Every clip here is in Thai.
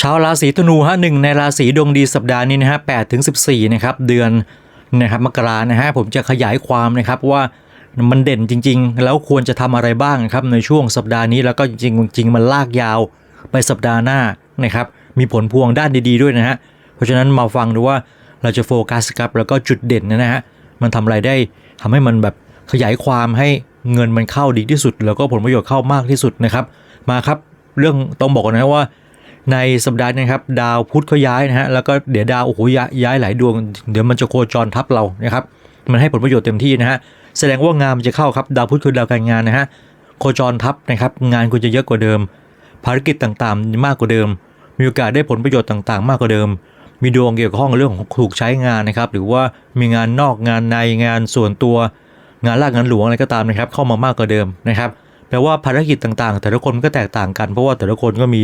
ชาวราศีธนูฮะหนึ่งในราศีดวงดีสัปดาห์นี้นะฮะแปดถึงสิบสี่นะครับเดือนนะครับมกรานะฮะผมจะขยายความนะครับว่ามันเด่นจริง ๆ แล้วควรจะทำอะไรบ้างนะครับในช่วงสัปดาห์นี้แล้วก็จริงจริงมันลากยาวไปสัปดาห์หน้านะครับมีผลพวงด้านดีๆด้วยนะฮะเพราะฉะนั้นมาฟังดูว่าเราจะโฟกัสครับแล้วก็จุดเด่นนะฮะมันทำอะไรได้ทำให้มันแบบขยายความให้เงินมันเข้าดีที่สุด แล้วก็ผลประโยชน์เข้ามากที่สุดนะครับ มาครับเรื่องต้องบอกก่อนนะว่า ในสัปดาห์นี้ครับดาวพุธเขาย้ายนะฮะแล้วก็เดี๋ยวดาวโอ้โหย้ายย้ายหลายดวง เดี๋ยวมันจะโคจรทับเรานะครับมันให้ผลประโยชน์เต็มที่นะฮะแสดงว่างานมันจะเข้าครับดาวพุธคือดาวการงานนะฮะโคจรทับนะครับงานคุณจะเยอะกว่าเดิม ภารกิจต่างๆ มากกว่าเดิม มีโอกาสได้ผลประโยชน์ต่างๆ มากกว่าเดิม มีดวงเกี่ยวข้องกับเรื่องของถูกใช้งานนะครับหรือว่ามีงานนอกงานในงานส่วนตัว งานลากงานหลวงอะไรก็ตามนะครับเข้ามามากกว่าเดิมนะครับแปลว่าภารกิจต่างๆ แต่ละคนก็แตกต่างกันเพราะว่าแต่ละคนก็มี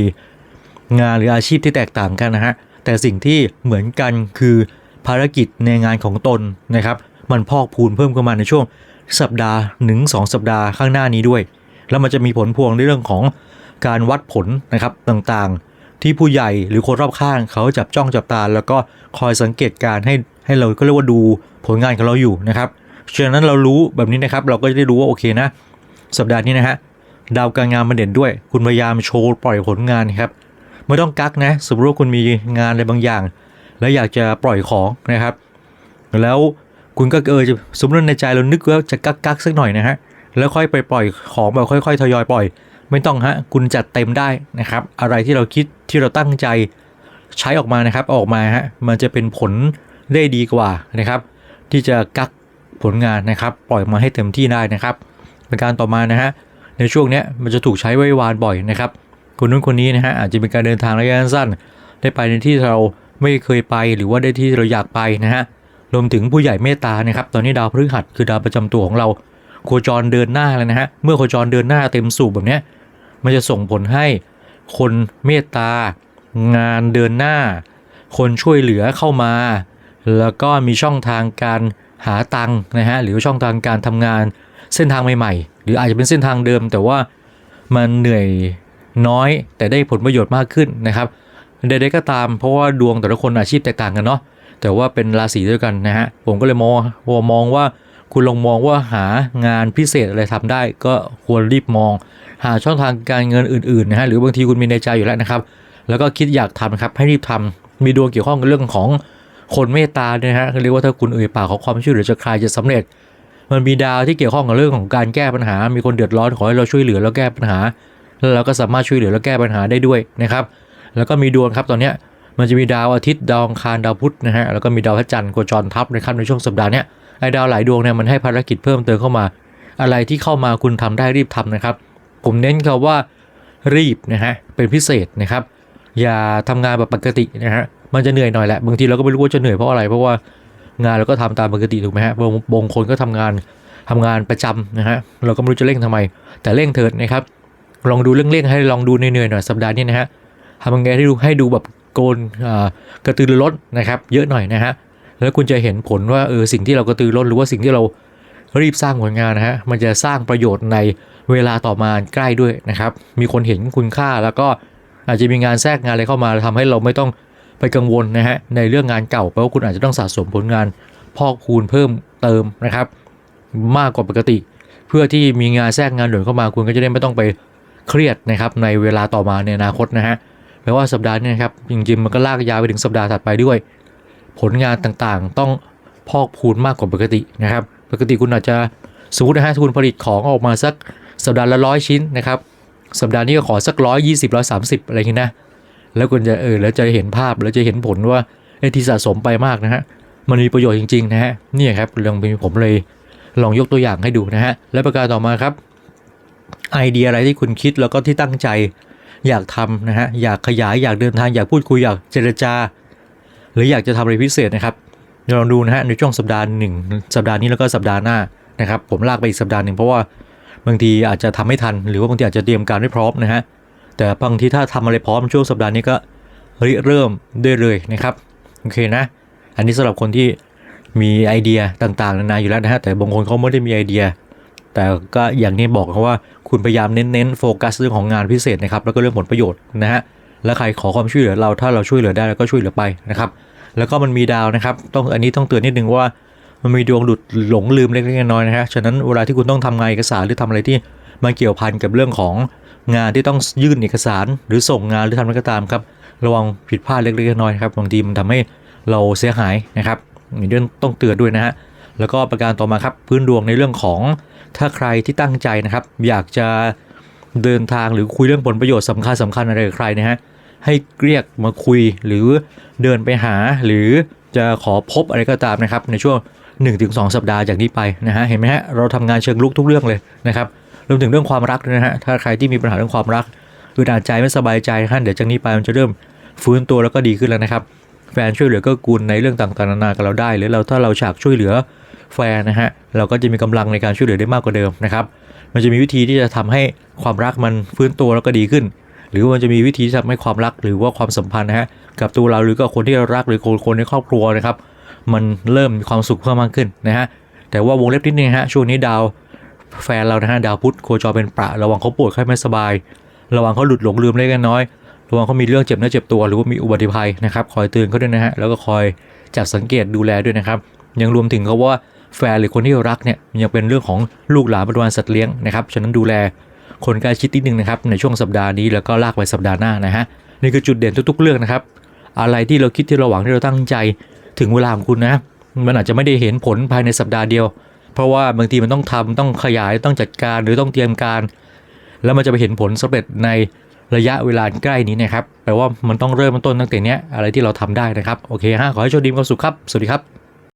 งานหรืออาชีพที่แตกต่างกันนะฮะแต่สิ่งที่เหมือนกันคือภารกิจในงานของตนนะครับมันพอกพูนเพิ่มขึ้นมาในช่วงสัปดาห์หนึ่งสองสัปดาห์ข้างหน้านี้ด้วย แล้วมันจะมีผลพวงในเรื่องของการวัดผลนะครับต่างๆ ที่ผู้ใหญ่หรือคนรอบข้างเขาจับจ้องจับตา แล้วก็คอยสังเกตการให้ให้เราก็เรียกว่าดูผลงานของเราอยู่นะครับฉะนั้นเรารู้แบบนี้นะครับ เราก็จะได้รู้ว่าโอเคนะ สัปดาห์นี้นะฮะดาวการงานมันเด่นด้วย คุณพยายามโชว์ปล่อยผลงานครับ ไม่ต้องกักนะสมมติว่าคุณมีงานอะไรบางอย่าง แล้วอยากจะปล่อยของนะครับ แล้วคุณก็เออจะสมมติว่าในใจเรานึกว่าจะกักกักสักหน่อยนะฮะแล้วค่อยไปปล่อยของแบบค่อยๆทยอยปล่อย ไม่ต้องฮะคุณจัดเต็มได้นะครับ อะไรที่เราคิดที่เราตั้งใจใช้ออกมานะครับออกมาฮะมันจะเป็นผลได้ดีกว่านะครับ ที่จะกักผลงานนะครับ ปล่อยมาให้เต็มที่ได้นะครับเป็นการต่อมานะฮะในช่วงเนี้ยมันจะถูกใช้ไว้วานบ่อยนะครับ คนนู้นคนนี้นะฮะอาจจะเป็นการเดินทางระยะสั้น ได้ไปในที่เราไม่เคยไปหรือว่าได้ที่เราอยากไปนะฮะรวมถึงผู้ใหญ่เมตตานะครับตอนนี้ดาวพฤหัสคือดาวประจำตัวของเรา โคจรเดินหน้าแล้วนะฮะเมื่อโคจรเดินหน้าเต็มสูบแบบนี้มันจะส่งผลให้คนเมตตางานเดินหน้า คนช่วยเหลือเข้ามา แล้วก็มีช่องทางการหาตังค์นะฮะหรือช่องทางการทำงานเส้นทางใหม่ๆ หรืออาจจะเป็นเส้นทางเดิม แต่ว่ามันเหนื่อย น้อยแต่ได้ผลประโยชน์มากขึ้นนะครับใดๆก็ตามเพราะว่าดวงแต่ละคนอาชีพแตกต่างกันเนาะแต่ว่าเป็นราศีด้วยกันนะฮะผมก็เลยมองว่ามองว่าคุณลองมองว่าหางานพิเศษอะไรทำได้ ก็ควรรีบมอง หาช่องทางการเงินอื่นๆนะฮะหรือบางทีคุณมีในใจอยู่แล้วนะครับ แล้วก็คิดอยากทำนะครับให้รีบทำมีดวงเกี่ยวข้องกับเรื่องของคนเมตตาเนี่ยนะฮะเรียกว่าถ้าคุณเอ่ยปากขอความช่วยเหลือจะใครจะสำเร็จ มันมีดาวที่เกี่ยวข้องกับเรื่องของการแก้ปัญหา มีคนเดือดร้อนขอให้เราช่วยเหลือแล้วแก้ปัญหา แล้วเราก็สามารถช่วยเหลือและแก้ปัญหาได้ด้วยนะครับ แล้วก็มีดวงครับตอนนี้มันจะมีดาวอาทิตย์ดาวอังคารดาวพุธนะฮะแล้วก็มีดาวพระจันทร์โคจรทับนะครับในช่วงสัปดาห์นี้ไอ้ดาวหลายดวงเนี่ยมันให้ภารกิจเพิ่มเติมเข้ามา อะไรที่เข้ามาคุณทำได้รีบทำนะครับ ผมเน้นคำว่ารีบนะฮะเป็นพิเศษนะครับ อย่าทำงานแบบปกตินะฮะมันจะเหนื่อยหน่อยแหละบางทีเราก็ไม่รู้ว่าจะเหนื่อยเพราะอะไร เพราะว่างานเราก็ทำตามปกติถูกไหมฮะบางบงคนก็ทำงานทำงานประจำนะฮะเราก็ไม่รู้จะเร่งทำไม แต่เร่งเถิดนะครับ ลองดูเรื่องเร่งให้ลองดูเหนื่อยๆหน่อยสัปดาห์นี้นะฮะทำยังไงให้ดูให้ดูแบบโกนกระตือรือร้นนะครับ เยอะหน่อยนะฮะแล้วคุณจะเห็นผลว่าเออสิ่งที่เรากระตือร้นหรือว่าสิ่งที่เรารีบสร้างผลงานนะฮะมันจะสร้างประโยชน์ในเวลาต่อมาใกล้ด้วยนะครับ มีคนเห็นคุณค่าแล้วก็อาจจะมีงานแทรกงานอะไรเข้ามาทำให้เราไม่ต้องไปกังวลนะฮะในเรื่องงานเก่าแปลว่าคุณอาจจะต้องสะสมผลงานพอกพูนเพิ่มเติมนะครับ มากกว่าปกติ เพื่อที่มีงานแทรกงานด่วนเข้ามาคุณก็จะได้ไม่ต้องไป เครียดนะครับในเวลาต่อมาในอนาคตนะฮะแปลว่าสัปดาห์นี้นะครับจริงๆมันก็ลากยาวไปถึงสัปดาห์ถัดไปด้วย ผลงานต่างๆ ต้องพอกพูนมากกว่าปกตินะครับ ปกติคุณอาจจะสมมตินะฮะคุณผลิตของออกมาสักสัปดาห์ละร้อยชิ้นนะครับสัปดาห์นี้ก็ขอสักร้อยยี่สิบร้อยสามสิบอะไรอย่างนี้นะแล้วคุณจะเออแล้วจะเห็นภาพแล้วจะเห็นผลว่าไอ้ที่สะสมไปมากนะฮะมันมีประโยชน์จริงๆนะฮะนี่ครับเรื่องผมเลยลองยกตัวอย่างให้ดูนะฮะและประการต่อมาครับ ไอเดียอะไรที่คุณคิดแล้วก็ที่ตั้งใจอยากทำนะฮะอยากขยายอยากเดินทางอยากพูดคุยอยากเจรจา หรืออยากจะทำอะไรพิเศษนะครับเดี๋ยวลองดูนะฮะในช่วงสัปดาห์หนึ่งสัปดาห์นี้แล้วก็สัปดาห์หน้านะครับ ผมลากไปอีกสัปดาห์หนึ่งเพราะว่าบางทีอาจจะทำไม่ทัน หรือว่าบางทีอาจจะเตรียมการไม่พร้อมนะฮะแต่บางทีถ้าทำอะไรพร้อมช่วงสัปดาห์นี้ก็ริเริ่มได้เลยนะครับโอเคนะ อันนี้สำหรับคนที่มีไอเดียต่างๆนานาอยู่แล้วนะฮะแต่บางคนเขาไม่ได้มีไอเดีย แต่ก็อย่างนี้บอกเขาว่าคุณพยายามเน้นๆโฟกัสเรื่องของงานพิเศษนะครับแล้วก็เรื่องผลประโยชน์นะฮะแล้วใครขอความช่วยเหลือเราถ้าเราช่วยเหลือได้เราก็ช่วยเหลือไปนะครับแล้วก็มันมีดาวนะครับต้องอันนี้ต้องเตือนนิดนึงว่ามันมีดวงหลุดหลงลืมเล็กๆน้อยๆนะฮะฉะนั้นเวลาที่คุณต้องทำงานเอกสารหรือทำอะไรที่มันเกี่ยวพันกับเรื่องของงานที่ต้องยื่นเอกสาร หรือส่งงานหรือทำอะไรก็ตามครับระวังผิดพลาดเล็กๆน้อยๆครับบางทีมันทำให้เราเสียหายนะครับมีเรื่องต้องเตือนด้วยนะฮะ แล้วก็ประการต่อมาครับพื้นดวงในเรื่องของถ้าใครที่ตั้งใจนะครับ อยากจะเดินทางหรือคุยเรื่องผลประโยชน์สำคัญสำคัญอะไรกับใครนะฮะให้เรียกมาคุยหรือเดินไปหาหรือจะขอพบอะไรก็ตามนะครับ ในช่วง 1-2 สัปดาห์จากนี้ไปนะฮะเห็นไหมฮะเราทำงานเชิงลุกทุกเรื่องเลยนะครับรวมถึงเรื่องความรักนะฮะถ้าใครที่มีปัญหาเรื่องความรักอึดอัดใจไม่สบายใจนะฮะเดี๋ยวจากนี้ไปมันจะเริ่มฟื้นตัวแล้วก็ดีขึ้นแล้วนะครับแฟนช่วยเหลือก็กูลในเรื่องต่างๆนานากับเราได้ หรือเราถ้าเราฉากช่วยเหลือ แฟนนะฮะเราก็จะมีกำลังในการช่วยเหลือได้มากกว่าเดิมนะครับ มันจะมีวิธีที่จะทำให้ความรักมันฟื้นตัวแล้วก็ดีขึ้น หรือว่ามันจะมีวิธีที่ทำให้ความรักหรือว่าความสัมพันธ์นะฮะกับตัวเราหรือกับคนที่เรารักหรือคนคนในครอบครัวนะครับมันเริ่มมีความสุขเพิ่มมากขึ้นนะฮะแต่ว่าวงเล็บนิดนึงฮะช่วงนี้ดาวแฟนเรานะฮะดาวพุธโคจรเป็นประระวังเขาปวดไข้ไม่สบาย ระวังเขาหลุดหลงลืมเล็กน้อยระวังเขามีเรื่องเจ็บเนื้อเจ็บตัวหรือว่ามีอุบัติภัยนะครับ คอยเตือนเขาด้วยนะฮะแล้วก็คอยจัดสังเกตดูแลด้วยนะครับ ยังรวมถึงเขาว่าแฟนหรือคนที่เรารักเนี่ยยังเป็นเรื่องของลูกหลานบริวารสัตว์เลี้ยงนะครับฉะนั้นดูแลคนใกล้ชิดนิดนึงนะครับในช่วงสัปดาห์นี้แล้วก็ลากไปสัปดาห์หน้านะฮะนี่คือจุดเด่นทุกๆเรื่องนะครับ อะไรที่เราคิดที่เราหวังที่เราตั้งใจถึงเวลาของคุณนะ มันอาจจะไม่ได้เห็นผลภายในสัปดาห์เดียว เพราะว่าบางทีมันต้องทำต้องขยายต้องจัดการหรือต้องเตรียมการ แล้วมันจะไปเห็นผลสำเร็จในระยะเวลาใกล้นี้นะครับแปลว่ามันต้องเริ่มต้นตั้งแต่เนี้ยอะไรที่เราทำได้นะครับโอเคฮะขอให้โชคดีความสุขครับสวัสดีครับ